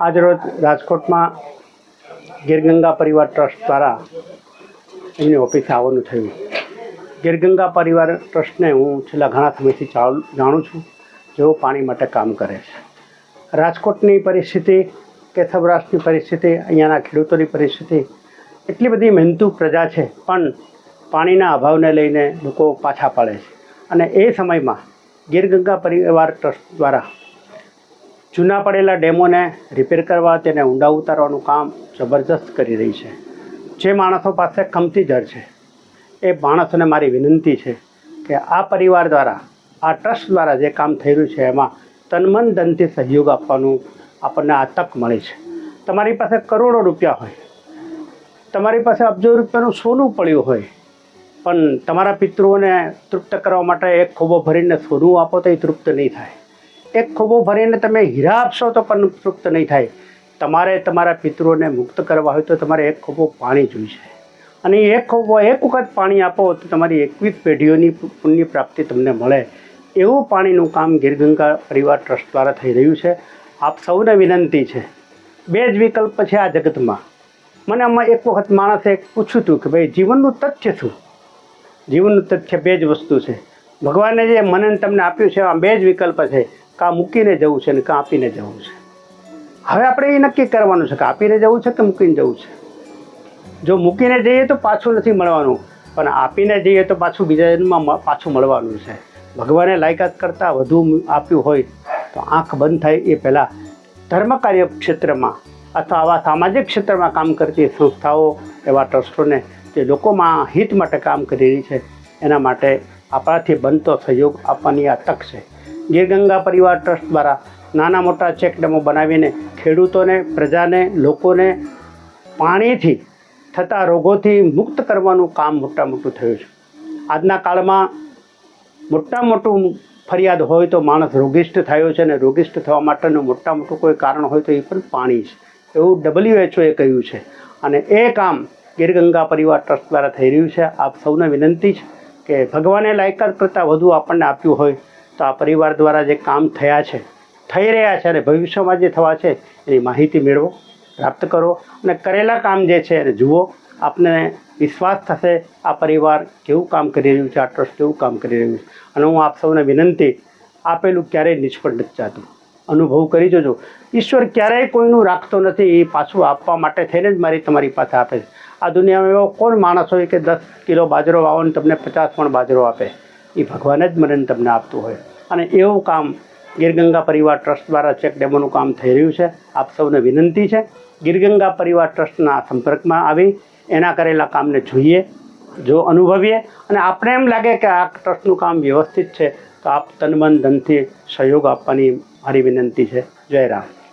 આજરોજ રાજકોટમાં ગીરગંગા પરિવાર ટ્રસ્ટ દ્વારા એમની ઓફિસે આવવાનું થયું. ગીરગંગા પરિવાર ટ્રસ્ટને હું છેલ્લા ઘણા સમયથી જાણું છું, જેઓ પાણી માટે કામ કરે છે. રાજકોટની પરિસ્થિતિ કે સૌરાષ્ટ્રની પરિસ્થિતિ, અહીંયાના ખેડૂતોની પરિસ્થિતિ, એટલી બધી મહેનતુ પ્રજા છે, પણ પાણીના અભાવને લઈને લોકો પાછા પાડે છે. અને એ સમયમાં ગીરગંગા પરિવાર ટ્રસ્ટ દ્વારા જૂના પડેલા ડેમોને રિપેર કરવા તેને ઊંડા ઉતારવાનું કામ જબરજસ્ત કરી રહી છે. જે માણસો પાસે કમતી જર છે, એ માણસોને મારી વિનંતી છે કે આ પરિવાર દ્વારા, આ ટ્રસ્ટ દ્વારા જે કામ થઈ રહ્યું છે, એમાં તનમન ધનથી સહયોગ આપવાનું આપણને આ તક મળે છે. તમારી પાસે કરોડો રૂપિયા હોય, તમારી પાસે અબજો રૂપિયાનું સોનું પડ્યું હોય, પણ તમારા પિતૃઓને તૃપ્ત કરવા માટે એક ખોબો ભરીને સોનું આપો તો એ તૃપ્ત નહીં થાય. એક ખોબો ભરીને તમે હીરા આપશો તો પણ તૃપ્ત નહીં થાય. તમારે તમારા પિતૃઓને મુક્ત કરવા હોય તો તમારે એક ખોબો પાણી જોઈશે. અને એક ખોબો એક વખત પાણી આપો તો તમારી એકવીસ પેઢીઓની પુણ્ય પ્રાપ્તિ તમને મળે. એવું પાણીનું કામ ગીરગંગા પરિવાર ટ્રસ્ટ દ્વારા થઈ રહ્યું છે. આપ સૌને વિનંતી છે. બે જ વિકલ્પ છે આ જગતમાં. મને આમાં એક વખત માણસે પૂછ્યું હતું કે ભાઈ જીવનનું તથ્ય શું? જીવનનું તથ્ય બે જ વસ્તુ છે. ભગવાને જે મનન તમને આપ્યું છે આ બે જ વિકલ્પ છે. કાં મૂકીને જવું છે ને કાં આપીને જવું છે? હવે આપણે એ નક્કી કરવાનું છે કે આપીને જવું છે કે મૂકીને જવું છે? જો મૂકીને જઈએ તો પાછું નથી મળવાનું, પણ આપીને જઈએ તો પાછું બીજા જન્મમાં પાછું મળવાનું છે. ભગવાને લાયકાત કરતાં વધુ આપ્યું હોય તો આંખ બંધ થાય એ પહેલાં ધર્મ કાર્ય ક્ષેત્રમાં અથવા આવા સામાજિક ક્ષેત્રમાં કામ કરતી સંસ્થાઓ, એવા ટ્રસ્ટોને જે લોકોમાં હિત માટે કામ કરી રહી છે, એના માટે આપણાથી બનતો સહયોગ આપવાની આ તક છે. ગીરગંગા પરિવાર ટ્રસ્ટ દ્વારા નાના મોટા ચેક ડેમો બનાવીને ખેડૂતોને, પ્રજાને, લોકોને પાણીથી થતા રોગોથી મુક્ત કરવાનું કામ મોટા મોટું થયું છે. આજના કાળમાં મોટા મોટું ફરિયાદ હોય તો માણસ રોગિષ્ઠ થયો છે અને રોગિષ્ઠ થવા માટેનું મોટા મોટું કોઈ કારણ હોય તો એ પણ પાણી છે. એવું ડબલ્યુએચઓએ કહ્યું છે. અને એ કામ ગીરગંગા પરિવાર ટ્રસ્ટ દ્વારા થઈ રહ્યું છે. આપ સૌને વિનંતી છે કે ભગવાને લાયકાત કરતાં વધુ આપણને આપ્યું હોય તો આ પરિવાર દ્વારા જે કામ થયા છે, થઈ રહ્યા છે અને ભવિષ્યમાં જે થવા છે, એની માહિતી મેળવો, પ્રાપ્ત કરો અને કરેલા કામ જે છે એને જુઓ. આપને વિશ્વાસ થશે આ પરિવાર કેવું કામ કરી રહ્યું છે, આ ટ્રસ્ટ કેવું કામ કરી રહ્યું છે. અને હું આપ સૌને વિનંતી, આપેલું ક્યારેય નિષ્ફળ નથી જતું. અનુભવ કરી જોજો. ઈશ્વર ક્યારેય કોઈનું રાખતો નથી, એ પાછું આપવા માટે થઈને જ મારી તમારી પાસે આપે છે. આ દુનિયામાં એવો કોણ માણસ હોય કે દસ કિલો બાજરો વાવો ને તમને પચાસ પણ બાજરો આપે? એ ભગવાન જ મરણ તમને આપતું હોય. અને એવું કામ ગીરગંગા પરિવાર ટ્રસ્ટ દ્વારા ચેક ડેમોનું કામ થઈ રહ્યું છે. આપ સૌને વિનંતી છે, ગીરગંગા પરિવાર ટ્રસ્ટના સંપર્કમાં આવી, એના કરેલા કામને જોઈએ, જો અનુભવીએ. અને આપણે એમ લાગે કે આ ટ્રસ્ટનું કામ વ્યવસ્થિત છે, તો આપ તન મન ધનથી સહયોગ આપવાની મારી વિનંતી છે. જય રામ.